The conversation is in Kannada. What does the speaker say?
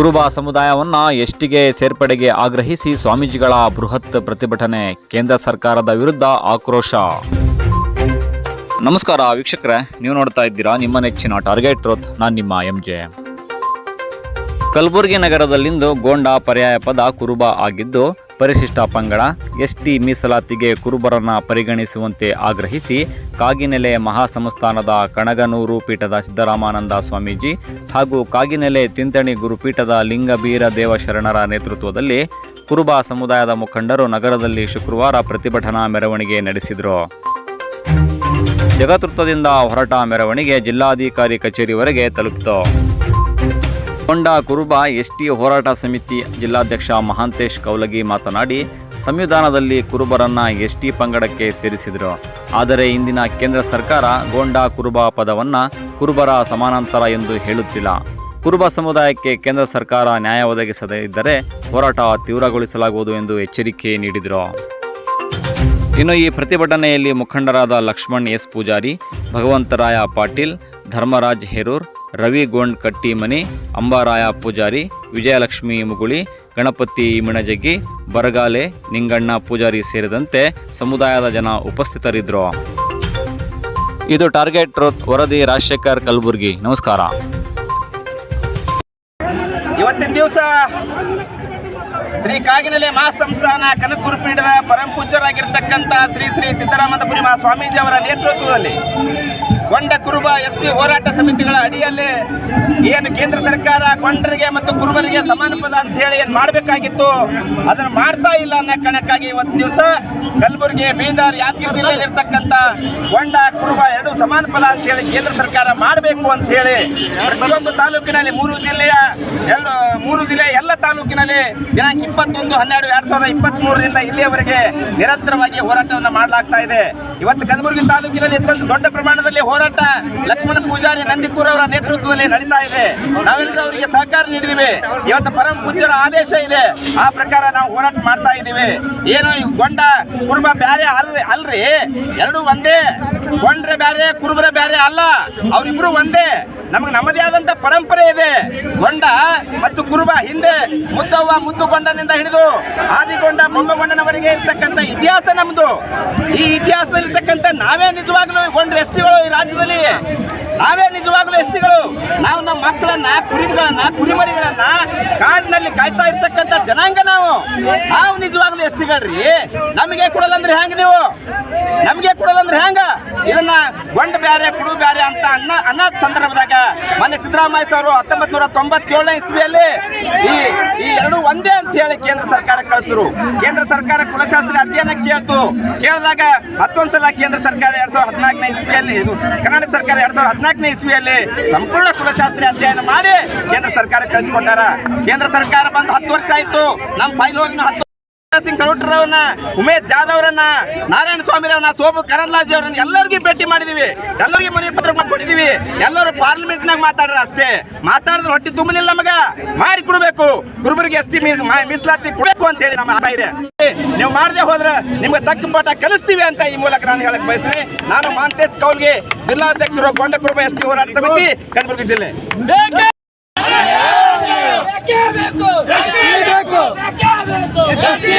ಕುರುಬ ಸಮುದಾಯವನ್ನ ಎಷ್ಟಿಗೆ ಸೇರ್ಪಡೆಗೆ ಆಗ್ರಹಿಸಿ ಸ್ವಾಮೀಜಿಗಳ ಬೃಹತ್ ಪ್ರತಿಭಟನೆ ಕೇಂದ್ರ ಸರ್ಕಾರದ ವಿರುದ್ಧ ಆಕ್ರೋಶ. ನಮಸ್ಕಾರ ವೀಕ್ಷಕರೇ, ನೀವು ನೋಡ್ತಾ ಇದ್ದೀರಾ ನಿಮ್ಮ ನೆಚ್ಚಿನ ಟಾರ್ಗೆಟ್ ರೋತ್ ನಾನು ನಿಮ್ಮ ಎಂ ಜೆ ಕಲಬುರಗಿ ನಗರದಲ್ಲಿಂದು ಗೋಂಡ ಪರ್ಯಾಯ ಪದ ಕುರುಬ ಆಗಿದ್ದು ಪರಿಶಿಷ್ಟ ಪಂಗಡ, ಎಸ್ಟಿ ಮೀಸಲಾತಿಗೆ ಕುರುಬರನ್ನ ಪರಿಗಣಿಸುವಂತೆ ಆಗ್ರಹಿಸಿ ಕಾಗಿನೆಲೆ ಮಹಾಸಂಸ್ಥಾನದ ಕಣಗನೂರು ಪೀಠದ ಸಿದ್ದರಾಮಾನಂದ ಸ್ವಾಮೀಜಿ ಹಾಗೂ ಕಾಗಿನೆಲೆ ತಿಂತಣಿ ಗುರುಪೀಠದ ಲಿಂಗಬೀರ ದೇವಶರಣರ ನೇತೃತ್ವದಲ್ಲಿ ಕುರುಬ ಸಮುದಾಯದ ಮುಖಂಡರು ನಗರದಲ್ಲಿ ಶುಕ್ರವಾರ ಪ್ರತಿಭಟನಾ ಮೆರವಣಿಗೆ ನಡೆಸಿದರು. ಜಗತೃತ್ವದಿಂದ ಹೊರಟ ಮೆರವಣಿಗೆ ಜಿಲ್ಲಾಧಿಕಾರಿ ಕಚೇರಿವರೆಗೆ ತಲುಪಿತು. ಕೊಂಡ ಕುರುಬ ಎಸ್ಟಿ ಹೋರಾಟ ಸಮಿತಿ ಜಿಲ್ಲಾಧ್ಯಕ್ಷ ಮಹಾಂತೇಶ್ ಕೌಲಗಿ ಮಾತನಾಡಿ, ಸಂವಿಧಾನದಲ್ಲಿ ಕುರುಬರನ್ನ ಎಸ್ಟಿ ಪಂಗಡಕ್ಕೆ ಸೇರಿಸಿದರು. ಆದರೆ ಇಂದಿನ ಕೇಂದ್ರ ಸರ್ಕಾರ ಗೊಂಡ ಕುರುಬ ಪದವನ್ನ ಕುರುಬರ ಸಮಾನಾಂತರ ಎಂದು ಹೇಳುತ್ತಿಲ್ಲ. ಕುರುಬ ಸಮುದಾಯಕ್ಕೆ ಕೇಂದ್ರ ಸರ್ಕಾರ ನ್ಯಾಯ ಒದಗಿಸದೇ ಇದ್ದರೆ ಹೋರಾಟ ತೀವ್ರಗೊಳಿಸಲಾಗುವುದು ಎಂದು ಎಚ್ಚರಿಕೆ ನೀಡಿದರು. ಇನ್ನು ಈ ಪ್ರತಿಭಟನೆಯಲ್ಲಿ ಮುಖಂಡರಾದ ಲಕ್ಷ್ಮಣ್ ಎಸ್ ಪೂಜಾರಿ, ಭಗವಂತರಾಯ ಪಾಟೀಲ್, ಧರ್ಮರಾಜ್ ಹೇರೂರ್ ರವಿ ಗೋಂಡ್ ಕಟ್ಟಿಮನಿ ಅಂಬಾರಾಯ ಪೂಜಾರಿ, ವಿಜಯಲಕ್ಷ್ಮಿ ಮುಗುಳಿ, ಗಣಪತಿ ಮಿಣಜಗಿ, ಬರಗಾಲೆ, ನಿಂಗಣ್ಣ ಪೂಜಾರಿ ಸೇರಿದಂತೆ ಸಮುದಾಯದ ಜನ ಉಪಸ್ಥಿತರಿದ್ದರು. ಇದು ಟಾರ್ಗೆಟ್ ರೋತ್ ವರದಿ ರಾಜಶೇಖರ್ ಕಲಬುರ್ಗಿ. ನಮಸ್ಕಾರ. ಇವತ್ತಿನ ದಿವಸ ಶ್ರೀ ಕಾಗಿನೆಲೆ ಮಹಾಸಂಸ್ಥಾನ ಕನಕ ಗುರುಪೀಠದ ಪರಮ ಪೂಜ್ಯರಾಗಿರ್ತಕ್ಕಂಥ ಶ್ರೀ ಶ್ರೀ ಸಿದ್ದರಾಮಯ್ಯಪುರಿ ಮಹಾ ಸ್ವಾಮೀಜಿ ಅವರ ನೇತೃತ್ವದಲ್ಲಿ ಗೊಂಡ ಕುರುಬ ಎಸ್ ಟಿ ಹೋರಾಟ ಸಮಿತಿಗಳ ಅಡಿಯಲ್ಲಿ ಏನು ಕೇಂದ್ರ ಸರ್ಕಾರ ಕೊಂಡರಿಗೆ ಮತ್ತು ಕುರುಬರಿಗೆ ಸಮಾನ ಪದ ಅಂತ ಹೇಳಿ ಏನು ಮಾಡಬೇಕಾಗಿತ್ತು? ಅದನ್ನು ಮಾಡ್ತಾ ಇಲ್ಲ ಅನ್ನೋ ಕಾರಣಕ್ಕಾಗಿ ಇವತ್ತು ದಿವಸ ಕಲಬುರಗಿ, ಬೀದರ್, ಯಾದಗಿರಿ ಜಿಲ್ಲೆಯಲ್ಲಿ ಇರ್ತಕ್ಕಂಥ ಗೊಂಡ ಕುರುಬ ಎರಡು ಸಮಾನ ಪದ ಅಂತ ಹೇಳಿ ಕೇಂದ್ರ ಸರ್ಕಾರ ಮಾಡಬೇಕು ಅಂತ ಹೇಳಿ ಪ್ರತಿಯೊಂದು ತಾಲೂಕಿನಲ್ಲಿ ಮೂರು ಜಿಲ್ಲೆಯ ಎರಡು, ಮೂರು ಜಿಲ್ಲೆಯ ಎಲ್ಲ ತಾಲೂಕಿನಲ್ಲಿ ದಿನಾಂಕ ಇಪ್ಪತ್ತೊಂದು, ಹನ್ನೆರಡು, ಎರಡು ಸಾವಿರದ ಇಪ್ಪತ್ತ್ ಮೂರರಿಂದ ಇಲ್ಲಿಯವರೆಗೆ ನಿರಂತರವಾಗಿ ಹೋರಾಟವನ್ನು ಮಾಡಲಾಗ್ತಾ ಇದೆ. ಇವತ್ತು ಕಲಬುರಗಿ ತಾಲೂಕಿನಲ್ಲಿ ದೊಡ್ಡ ಪ್ರಮಾಣದಲ್ಲಿ ಹೋರಾಟ ಲಕ್ಷ್ಮಣ ಪೂಜಾರಿ ನಂದಿಕೂರ್ ಅವರ ನೇತೃತ್ವದಲ್ಲಿ ನಡೀತಾ ಇದೆ. ನಾವೆಲ್ಲರೂ ಅವರಿಗೆ ಸಹಕಾರ ನೀಡಿದಿವಿ ಇವತ್ತು ಪರಮ ಪೂಜರ ಆದೇಶ ಇದೆ. ಆ ಪ್ರಕಾರ ನಾವು ಹೋರಾಟ ಮಾಡ್ತಾ ಇದ್ದೀವಿ. ಏನೋ ಈ ಗೊಂಡ ಕುರುಬ ಬ್ಯಾರೆ ಅಲ್ರಿ ಅಲ್ರಿ? ಎರಡು ಒಂದೇ. ಗೊಂಡ್ರೆ ಬ್ಯಾರೆ, ಕುರುಬರೆ ಬ್ಯಾರೆ ಅಲ್ಲ. ಅವರಿಬ್ರು ಒಂದೇ. ನಮಗೆ ನಮ್ಮದೇ ಆದಂತ ಪರಂಪರೆ ಇದೆ. ಗೊಂಡ ಮತ್ತು ಕುರುಬ ಹಿಂದೆ ಮುದ್ದವ್ವ ಮುದ್ದುಗೊಂಡನಿಂದ ಹಿಡಿದು ಆದಿಗೊಂಡ ಬೊಮ್ಮಗೊಂಡನವರೆಗೆ ಇರ್ತಕ್ಕಂಥ ಇತಿಹಾಸ ನಮ್ದು. ಈ ಇತಿಹಾಸದಲ್ಲಿ ಇರ್ತಕ್ಕಂಥ ನಾವೇ ನಿಜವಾಗ್ಲೂ ಗೊಂಡ್ರೆ ಎಷ್ಟಿಗಳು ಈ ರಾಜ್ಯದಲ್ಲಿ ನಾವೇ ನಿಜವಾಗ್ಲೂ ಎಷ್ಟಿಗಳು? ನಾವು ನಮ್ಮ ಮಕ್ಕಳನ್ನ, ಕುರಿಗಳನ್ನ, ಕುರಿಮರಿಗಳನ್ನ ಕಾಡಿನಲ್ಲಿ ಕಾಯ್ತಾ ಇರ್ತಕ್ಕಂಥ ಜನಾಂಗ ನಾವು. ನಾವು ನಿಜವಾಗ್ಲೂ ಎಷ್ಟಿಗಳ್ರಿ? ನಮಗೆ ಕೊಡಲ್ಲ ಅಂದ್ರೆ ಹೆಂಗ ನೀವು? ನಮಗೆ ಕೊಡಲ್ಲ ಅಂದ್ರೆ ಹೆಂಗ ಇದನ್ನ ಗೊಂಡ ಬ್ಯಾರೆ, ಕುಡು ಬ್ಯಾರೆ ಅಂತ ಅನ್ನ ಅನ್ನೋ ಸಂದರ್ಭದಾಗ ಮೊನ್ನೆ ಸಿದ್ದರಾಮಯ್ಯ ಸರ್ ಹತ್ತೊಂಬತ್ ನೂರ ತೊಂಬತ್ತೇಳನೇ ಇಸ್ವಿಯಲ್ಲಿ ಈ ಈ ಎರಡು ಒಂದೇ ಅಂತ ಹೇಳಿ ಕೇಂದ್ರ ಸರ್ಕಾರ ಕಳಿಸಿದ್ರು. ಕೇಂದ್ರ ಸರ್ಕಾರ ಕುಲಶಾಸ್ತ್ರ ಅಧ್ಯಯನ ಕೇಳ್ತು. ಕೇಳಿದಾಗ ಮತ್ತೊಂದ್ಸಲ ಕೇಂದ್ರ ಸರ್ಕಾರ ಎರಡ್ ಸಾವಿರದ ಹದಿನಾಲ್ಕನೇ ಇಸ್ವಿಯಲ್ಲಿ, ಇದು ಕರ್ನಾಟಕ ಸರ್ಕಾರ ಎರಡ್ ಸಾವಿರದ ಹದಿನಾಲ್ಕನೇ ಇಸ್ವಿಯಲ್ಲಿ ಸಂಪೂರ್ಣ ಕುಲಶಾಸ್ತ್ರ ಅಧ್ಯಯನ ಮಾಡಿ ಕೇಂದ್ರ ಸರ್ಕಾರ ಕಳಿಸಿಕೊಟ್ಟಾರ. ಕೇಂದ್ರ ಸರ್ಕಾರ ಬಂದು ಹತ್ತು ವರ್ಷ ಆಯ್ತು. ನಮ್ಮ ಫೈಲ್ ಹೋಗಿ ನಾವು ಹತ್ತು ಸಿಂಗ್ ಸರೋಟ್ರವನ್ನ ಉಮೇಶ್ ಜಾಧವ್ ಅವರನ್ನ, ನಾರಾಯಣ ಸ್ವಾಮಿ ಅವರನ್ನ ಸೋಬು ಕರಂದ್ಲಾಜಿ ಅವರನ್ನ ಎಲ್ಲರಿಗೂ ಭೇಟಿ ಮಾಡಿದೀವಿ. ಎಲ್ಲರಿಗೂ ಮನವಿ ಪತ್ರ ಕೊಟ್ಟಿದೀವಿ. ಎಲ್ಲರೂ ಪಾರ್ಲಿಮೆಂಟ್ ನಾಗ ಮಾತಾಡ್ರ ಅಷ್ಟೇ. ಮಾತಾಡಿದ್ರೆ ಹೊಟ್ಟೆ ತುಂಬಲಿಲ್ಲ ಮಗ. ಮಾಡಿ ಕೊಡಬೇಕು. ಗುರುಬರಿಗೆ ಎಷ್ಟಿ ಮೀಸಲಾತಿ ಕೊಡಬೇಕು ಅಂತ ಹೇಳಿ ನಮ್ಮ ಆಟ ಇದೆ. ನೀವು ಮಾಡದೆ ಹೋದ್ರೆ ನಿಮ್ಗೆ ತಕ್ಕ ಪಾಠ ಕಲಿಸ್ತೀವಿ ಅಂತ ಈ ಮೂಲಕ ನಾನು ಹೇಳಕ್ ಬಯಸ್ತೀನಿ. ನಾನು ಮಾಂತೇಶ್ ಕೌಲ್ಗೆ ಜಿಲ್ಲಾಧ್ಯಕ್ಷರು ಗೊಂಡ ಕುರುಬ ಎಸ್ ಟಿ ಹೋರಾಟ ಸಮಿತಿ, ಕಲಬುರಗಿ ಜಿಲ್ಲೆ. ಬೇಕೇ